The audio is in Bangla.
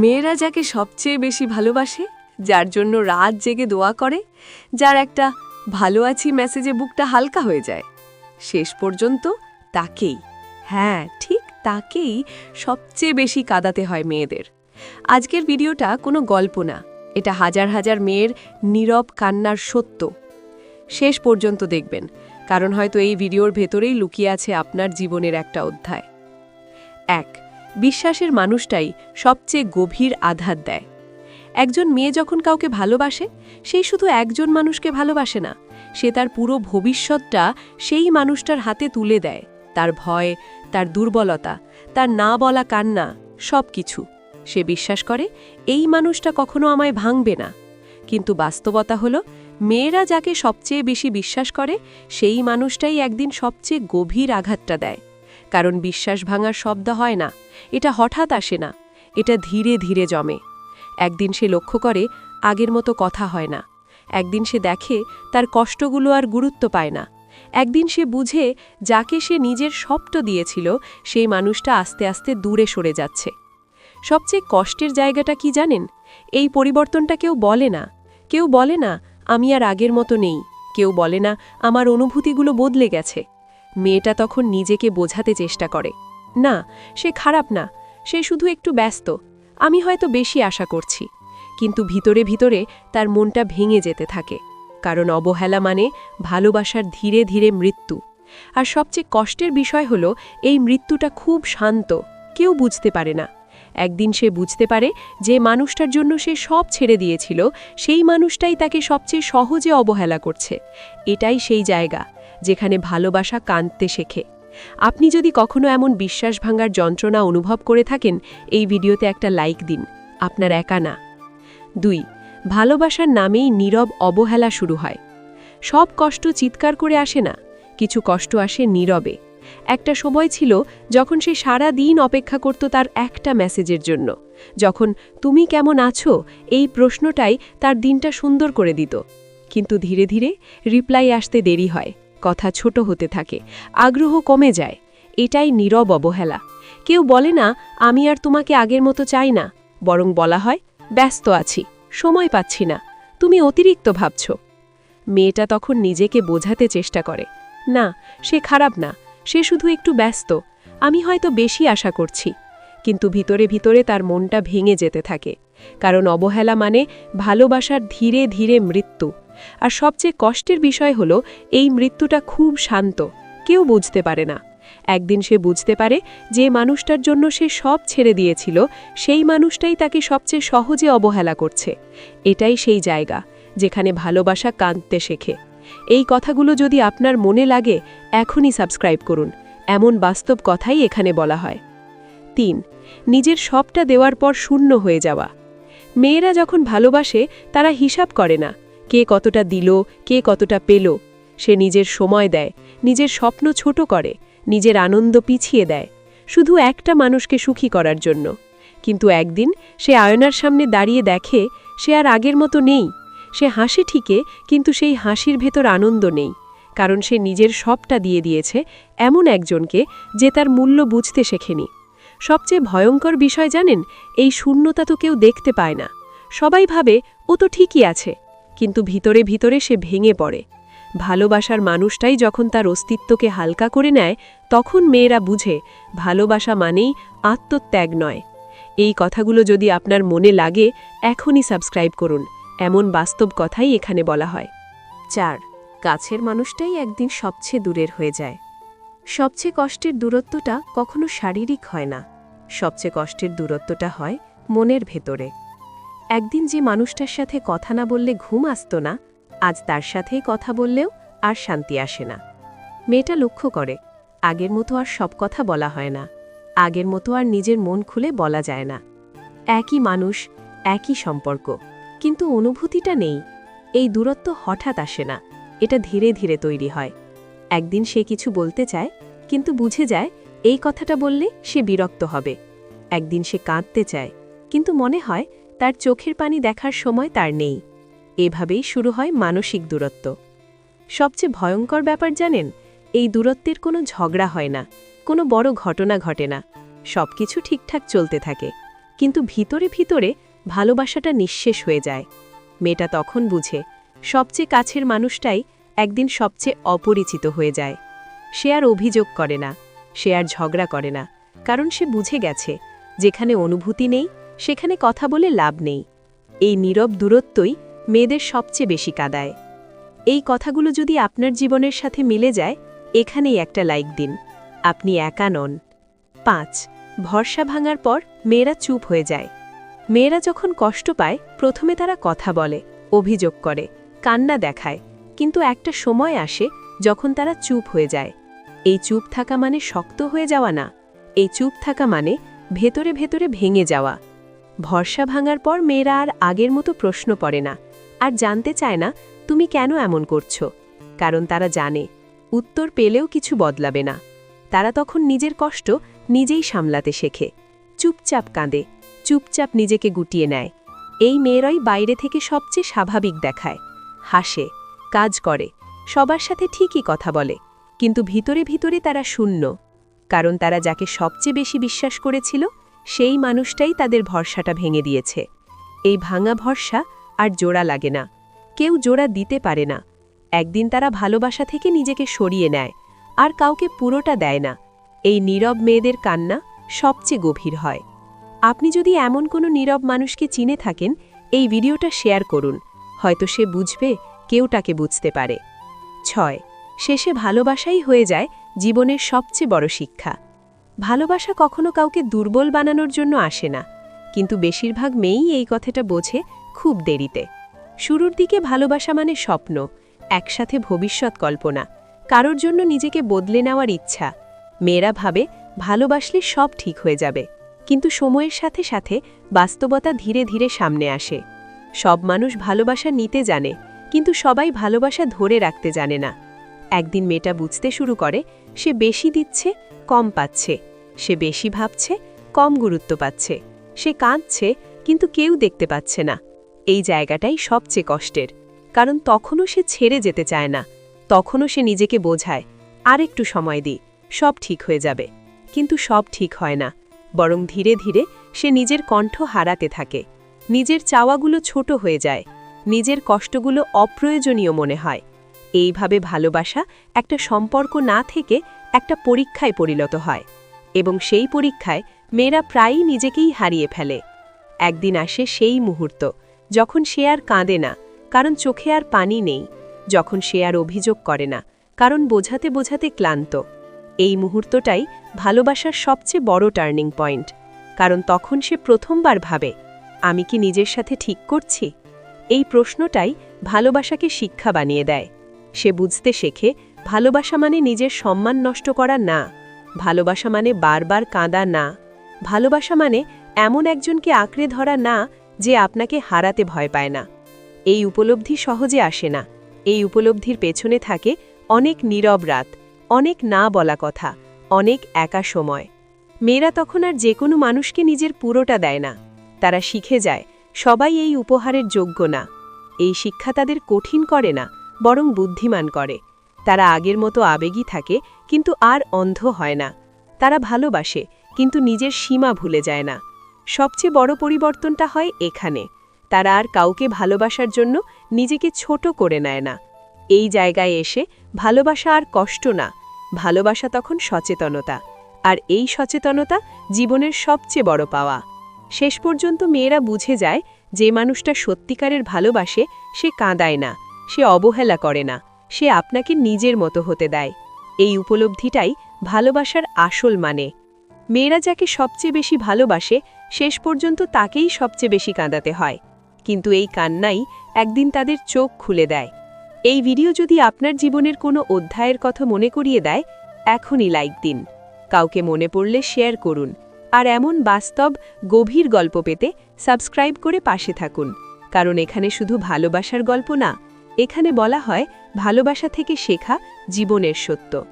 মেয়েরা যাকে সবচেয়ে বেশি ভালোবাসে, যার জন্য রাত জেগে দোয়া করে, যার একটা ভালো আছি মেসেজে বুকটা হালকা হয়ে যায়। শেষ পর্যন্ত তাকেই হ্যাঁ ঠিক তাকেই সবচেয়ে বেশি কাঁদাতে হয় মেয়েদের। আজকের ভিডিওটা কোনো গল্প না, এটা হাজার হাজার মেয়ের নীরব কান্নার সত্য। শেষ পর্যন্ত দেখবেন, কারণ হয়তো এই ভিডিওর ভেতরেই লুকিয়ে আছে আপনার জীবনের একটা অধ্যায়। এক বিশ্বাসের মানুষটাই সবচেয়ে গভীর আঘাত দেয়। একজন মেয়ে যখন কাউকে ভালোবাসে সেই শুধু একজন মানুষকে ভালোবাসে না, সে তার পুরো ভবিষ্যৎটা সেই মানুষটার হাতে তুলে দেয়। তার ভয়, তার দুর্বলতা, তার না বলা কান্না সব কিছু সে বিশ্বাস করে, এই মানুষটা কখনো আমায় ভাঙবে না। কিন্তু বাস্তবতা হলো, মেয়েরা যাকে সবচেয়ে বেশি বিশ্বাস করে, সেই মানুষটাই একদিন সবচেয়ে গভীর আঘাতটা দেয়। কারণ বিশ্বাস ভাঙার শব্দ হয় না। এটা হঠাৎ আসে না। এটা ধীরে ধীরে জমে। একদিন সে লক্ষ্য করে, আগের মতো কথা হয় না। একদিন সে দেখে, তার কষ্টগুলো আর গুরুত্ব পায় না। একদিন সে বুঝে, যাকে সে নিজের সপ্ট দিয়েছিল, সেই মানুষটা আস্তে আস্তে দূরে সরে যাচ্ছে। সবচেয়ে কষ্টের জায়গাটা কি জানেন? এই পরিবর্তনটা কেউ বলে না। কেউ বলে না, আমি আর আগের মতো নেই। কেউ বলে না, আমার অনুভূতিগুলো বদলে গেছে। মেয়েটা তখন নিজেকে বোঝাতে চেষ্টা করে। না, সে খারাপ না, সে শুধু একটু ব্যস্ত, আমি হয়তো বেশি আশা করছি। কিন্তু ভিতরে ভিতরে তার মনটা ভেঙে যেতে থাকে, কারণ অবহেলা মানে ভালোবাসার ধীরে ধীরে মৃত্যু। আর সবচেয়ে কষ্টের বিষয় হলো, এই মৃত্যুটা খুব শান্ত, কেউ বুঝতে পারে না। একদিন সে বুঝতে পারে যে মানুষটার জন্য সে সব ছেড়ে দিয়েছিল, সেই মানুষটাই তাকে সবচেয়ে সহজে অবহেলা করছে। এটাই সেই জায়গা। যেখানে ভালোবাসা কাঁদতে শেখে। আপনি যদি কখনো এমন বিশ্বাস ভাঙার যন্ত্রণা অনুভব করে থাকেন, এই ভিডিওতে একটা লাইক দিন। আপনার একা না। দুই, ভালোবাসার নামেই নীরব অবহেলা শুরু হয়। সব কষ্ট চিৎকার করে আসে না, কিছু কষ্ট আসে নীরবে। একটা সময় ছিল যখন সে সারা দিন অপেক্ষা করত তার একটা মেসেজের জন্য। যখন, তুমি কেমন আছো? এই প্রশ্নটাই তার দিনটা সুন্দর করে দিত। কিন্তু ধীরে ধীরে রিপ্লাই আসতে দেরি হয়। কথা ছোট হতে থাকে, আগ্রহ কমে যায়, এটাই নীরব অবহেলা। কেউ বলে না, আমি আর তোমাকে আগের মতো চাই না। বরং বলা হয়, ব্যস্ত আছি, সময় পাচ্ছি না, তুমি অতিরিক্ত ভাবছ। মেয়েটা তখন নিজেকে বোঝাতে চেষ্টা করে, না, সে খারাপ না, সে শুধু একটু ব্যস্ত, আমি হয়তো বেশি আশা করছি। কিন্তু ভিতরে ভিতরে তার মনটা ভেঙে যেতে থাকে, কারণ অবহেলা মানে ভালোবাসার ধীরে ধীরে মৃত্যু। আর সবচেয়ে কষ্টের বিষয় হল, এই মৃত্যুটা খুব শান্ত। কেউ বুঝতে পারে না। একদিন সে বুঝতে পারে যে মানুষটার জন্য সে সব ছেড়ে দিয়েছিল, সেই মানুষটাই তাকে সবচেয়ে সহজে অবহেলা করছে। এটাই সেই জায়গা, যেখানে ভালোবাসা কাঁদতে শেখে। এই কথাগুলো যদি আপনার মনে লাগে, এখনই সাবস্ক্রাইব করুন। এমন বাস্তব কথাই এখানে বলা হয়। তিন, নিজের সবটা দেওয়ার পর শূন্য হয়ে যাওয়া। মেয়েরা যখন ভালোবাসে, তারা হিসাব করে না। কে কতটা দিল, কে কতটা পেল। সে নিজের সময় দেয়, নিজের স্বপ্ন ছোট করে, নিজের আনন্দ পিছিয়ে দেয়, শুধু একটা মানুষকে সুখী করার জন্য। কিন্তু একদিন সে আয়নার সামনে দাঁড়িয়ে দেখে সে আর আগের মতো নেই। সে হাসি ঠিকে কিন্তু সেই হাসির ভেতর আনন্দ নেই, কারণ সে নিজের সবটা দিয়ে দিয়েছে এমন একজনকে যে তার মূল্য বুঝতে শেখেনি। সবচেয়ে ভয়ঙ্কর বিষয় জানেন, এই শূন্যতা তো কেউ দেখতে পায় না। সবাই ভাবে, ও তো ঠিকই আছে। কিন্তু ভিতরে ভিতরে সে ভেঙে পড়ে। ভালোবাসার মানুষটাই যখন তার অস্তিত্বকে হালকা করে নেয়, তখন মেয়েরা বুঝে, ভালোবাসা মানেই আত্মত্যাগ নয়। এই কথাগুলো যদি আপনার মনে লাগে, এখনই সাবস্ক্রাইব করুন। এমন বাস্তব কথাই এখানে বলা হয়। চার, কাছের মানুষটাই একদিন সবচেয়ে দূরের হয়ে যায়। সবচেয়ে কষ্টের দূরত্বটা কখনো শারীরিক হয় না। সবচেয়ে কষ্টের দূরত্বটা হয় মনের ভেতরে। একদিন যে মানুষটার সাথে কথা না বললে ঘুম আসত না, আজ তার সাথেই কথা বললেও আর শান্তি আসে না। মেয়েটা লক্ষ্য করে, আগের মতো আর সব কথা বলা হয় না, আগের মতো আর নিজের মন খুলে বলা যায় না। একই মানুষ, একই সম্পর্ক, কিন্তু অনুভূতিটা নেই, এই দূরত্ব হঠাৎ আসে না, এটা ধীরে ধীরে তৈরি হয়। একদিন সে কিছু বলতে চায়, কিন্তু বুঝে যায়, এই কথাটা বললে সে বিরক্ত হবে। একদিন সে কাঁদতে চায়, কিন্তু মনে হয় তার চোখের পানি দেখার সময় তার নেই। এভাবেই শুরু হয় মানসিক দূরত্ব। সবচেয়ে ভয়ঙ্কর ব্যাপার জানেন, এই দূরত্বের কোনো ঝগড়া হয় না, কোনো বড় ঘটনা ঘটে না, সবকিছু ঠিকঠাক চলতে থাকে। কিন্তু ভিতরে ভিতরে ভালোবাসাটা নিঃশেষ হয়ে যায়। মেয়েটা তখন বুঝে, সবচেয়ে কাছের মানুষটাই একদিন সবচেয়ে অপরিচিত হয়ে যায়। সে আর অভিযোগ করে না, সে আর ঝগড়া করে না, কারণ সে বুঝে গেছে, যেখানে অনুভূতি নেই সেখানে কথা বলে লাভ নেই। এই নীরব দূরত্বই মেয়েদের সবচেয়ে বেশি কাদায়। এই কথাগুলো যদি আপনার জীবনের সাথে মিলে যায়, এখানেই একটা লাইক দিন। আপনি একা নন। পাঁচ, ভরসা ভাঙার পর মেয়েরা চুপ হয়ে যায়। মেয়েরা যখন কষ্ট পায়, প্রথমে তারা কথা বলে, অভিযোগ করে, কান্না দেখায়। কিন্তু একটা সময় আসে যখন তারা চুপ হয়ে যায়। এই চুপ থাকা মানে শক্ত হয়ে যাওয়া না। এই চুপ থাকা মানে ভেতরে ভেতরে ভেঙে যাওয়া। ভরসা ভাঙার পর মেয়েরা আর আগের মতো প্রশ্ন পড়ে না। আর জানতে চায় না, তুমি কেন এমন করছ? কারণ তারা জানে, উত্তর পেলেও কিছু বদলাবে না। তারা তখন নিজের কষ্ট নিজেই সামলাতে শেখে। চুপচাপ কাঁদে, চুপচাপ নিজেকে গুটিয়ে নেয়। এই মেয়েরাই বাইরে থেকে সবচেয়ে স্বাভাবিক দেখায়। হাসে, কাজ করে, সবার সাথে ঠিকই কথা বলে। কিন্তু ভিতরে ভিতরে তারা শূন্য, কারণ তারা যাকে সবচেয়ে বেশি বিশ্বাস করেছিল সেই মানুষটাই তাদের ভরসাটা ভেঙে দিয়েছে। এই ভাঙা ভরসা আর জোড়া লাগে না। কেউ জোড়া দিতে পারে না। একদিন তারা ভালোবাসা থেকে নিজেকে সরিয়ে নেয়, আর কাউকে পুরোটা দেয় না। এই নীরব মেয়েদের কান্না সবচেয়ে গভীর হয়। আপনি যদি এমন কোনো নীরব মানুষকে চিনে থাকেন, এই ভিডিওটা শেয়ার করুন। হয়তো সে বুঝবে, কেউ তাকে বুঝতে পারে। ছয়, শেষে ভালোবাসাই হয়ে যায় জীবনের সবচেয়ে বড় শিক্ষা। ভালোবাসা কখনো কাউকে দুর্বল বানানোর জন্য আসে না, কিন্তু বেশিরভাগ মেয়েই এই কথাটা বোঝে খুব দেরিতে। শুরুর দিকে ভালোবাসা মানে স্বপ্ন, একসাথে ভবিষ্যৎ কল্পনা, কারোর জন্য নিজেকে বদলে নেওয়ার ইচ্ছা। মেয়েরা ভাবে, ভালোবাসলে সব ঠিক হয়ে যাবে, কিন্তু সময়ের সাথে সাথে বাস্তবতা ধীরে ধীরে সামনে আসে। সব মানুষ ভালোবাসা নিতে জানে, কিন্তু সবাই ভালোবাসা ধরে রাখতে জানে না। একদিন মেয়েটা বুঝতে শুরু করে, সে বেশি দিচ্ছে, কম পাচ্ছে। সে বেশি ভাবছে, কম গুরুত্ব পাচ্ছে। সে কাঁদছে, কিন্তু কেউ দেখতে পাচ্ছে না। এই জায়গাটাই সবচেয়ে কষ্টের। কারণ তখনও সে ছেড়ে যেতে চায় না। তখনও সে নিজেকে বোঝায় আর একটু সময় দিই, সব ঠিক হয়ে যাবে। কিন্তু সব ঠিক হয় না। বরং ধীরে ধীরে সে নিজের কণ্ঠ হারাতে থাকে। নিজের চাওয়াগুলো ছোট হয়ে যায়। নিজের কষ্টগুলো অপ্রয়োজনীয় মনে হয়। এইভাবে ভালোবাসা একটা সম্পর্ক না থেকে একটা পরীক্ষায় পরিণত হয় এবং সেই পরীক্ষায় মেয়েরা প্রায়ই নিজেকেই হারিয়ে ফেলে। একদিন আসে সেই মুহূর্ত, যখন সে আর কাঁদে না, কারণ চোখে আর পানি নেই, যখন সে আর অভিযোগ করে না, কারণ বোঝাতে বোঝাতে ক্লান্ত। এই মুহূর্তটাই ভালোবাসার সবচেয়ে বড় টার্নিং পয়েন্ট, কারণ তখন সে প্রথমবার ভাবে, আমি কি নিজের সাথে ঠিক করছি? এই প্রশ্নটাই ভালোবাসাকে শিক্ষা বানিয়ে দেয়। সে বুঝতে শেখে, ভালোবাসা মানে নিজের সম্মান নষ্ট করা না। ভালোবাসা মানে বারবার কাঁদা না। ভালোবাসা মানে এমন একজনকে আঁকড়ে ধরা না, যে আপনাকে হারাতে ভয় পায় না। এই উপলব্ধি সহজে আসে না। এই উপলব্ধির পেছনে থাকে অনেক নীরব রাত, অনেক না বলা কথা, অনেক একা সময়। মেয়েরা তখন আর যে কোনো মানুষকে নিজের পুরোটা দেয় না। তারা শিখে যায়, সবাই এই উপহারের যোগ্য না। এই শিক্ষা তাদের কঠিন করে না। বরং বুদ্ধিমান করে। তারা আগের মতো আবেগী থাকে, কিন্তু আর অন্ধ হয় না। তারা ভালোবাসে, কিন্তু নিজের সীমা ভুলে যায় না। সবচেয়ে বড় পরিবর্তনটা হয় এখানে। তারা আর কাউকে ভালোবাসার জন্য নিজেকে ছোট করে নেয় না। এই জায়গায় এসে ভালোবাসা আর কষ্ট না, ভালোবাসা তখন সচেতনতা। আর এই সচেতনতা জীবনের সবচেয়ে বড় পাওয়া। শেষ পর্যন্ত মেয়েরা বুঝে যায়, যে মানুষটা সত্যিকারের ভালোবাসে, সে কাঁদায় না। সে অবহেলা করে না, সে আপনাকে নিজের মতো হতে দেয়। এই উপলব্ধিটাই ভালোবাসার আসল মানে। মেয়েরা যাকে সবচেয়ে বেশি ভালোবাসে, শেষ পর্যন্ত তাকেই সবচেয়ে বেশি কাঁদাতে হয়। কিন্তু এই কান্নাই একদিন তাদের চোখ খুলে দেয়। এই ভিডিও যদি আপনার জীবনের কোনো অধ্যায়ের কথা মনে করিয়ে দেয়, এখনই লাইক দিন। কাউকে মনে পড়লে শেয়ার করুন। আর এমন বাস্তব, গভীর গল্প পেতে সাবস্ক্রাইব করে পাশে থাকুন। কারণ এখানে শুধু ভালোবাসার গল্প না এখানে বলা হয় ভালোবাসা থেকে শেখা জীবনের সত্য।